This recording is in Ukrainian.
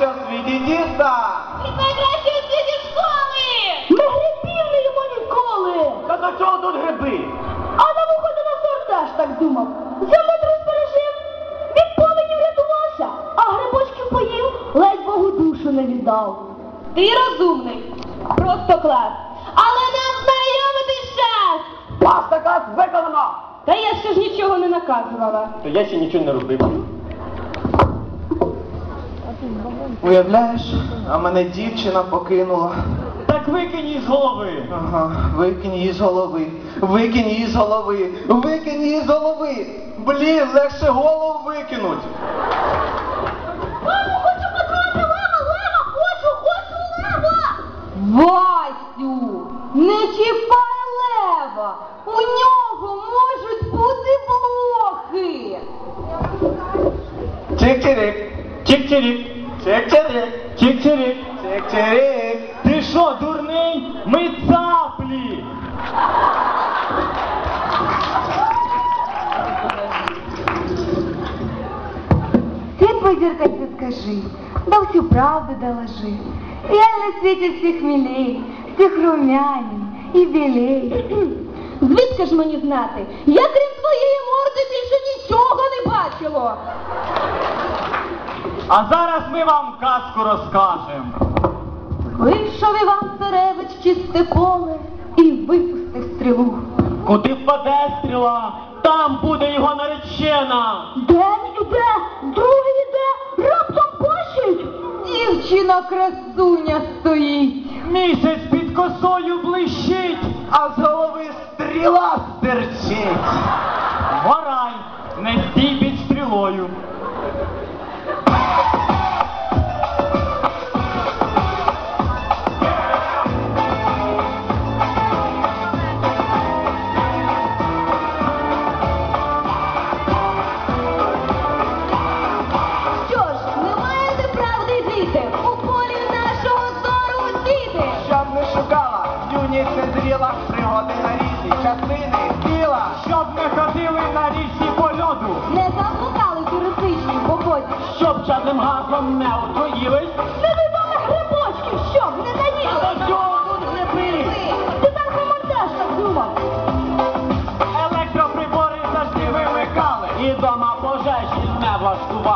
найкраща в світі тіста. Від найкращої у світі школи! Ми грибів не ніколи. Та до чого тут гриби? А на Навуходоносор теж так думав. Землетрус пережив, від повені врятувався, а грибочків поїв, ледь Богу душу не віддав. Ти розумний, просто клас. Але нам знайомитись час! Паста кас виконано. Та я ще ж нічого не наказувала. То я ще нічого не робив. Уявляєш, а мене дівчина покинула. Так викинь її з голови. Ага, викинь її з голови, викинь її з голови, викинь її з голови. Блін, легше голову викинуть. Мамо, хочу потрапити лева, лева, хочу, хочу лева! Васю, не чіпай лева! У нього можуть бути блохи! Чик-чирик, Чик-чирік, чик-чирик, чик-чирік. чик-чирик. Ти що, дурний? Ми цаплі. Свет твой зеркальце скажи, да всю правду доложи. Я на свете всех милей, всех румяней и белей. Звідки ж мені знати? Я крім твоєї морди більше нічого не бачила! А зараз ми вам казку розкажемо. Вийшов Іван Царевич в чисте поле і випустив стрілу. Куди впаде стріла, там буде його наречена. День іде, другий іде, раптом бачить. Дівчина красуня стоїть. Місяць під косою блищить. А з голови стріла стерчить. Варай, не стій під стрілою. діла, пригоди на різні частини тіла, щоб не ходили на річні по льоду, не заблукали туристичні погоді, щоб чадним газом не отруїлись, не видали грибочків, щоб не наїли. Але чого тут гриби? Ти там командаж так думав. Електроприбори завжди вимикали і дома пожежі не влаштували.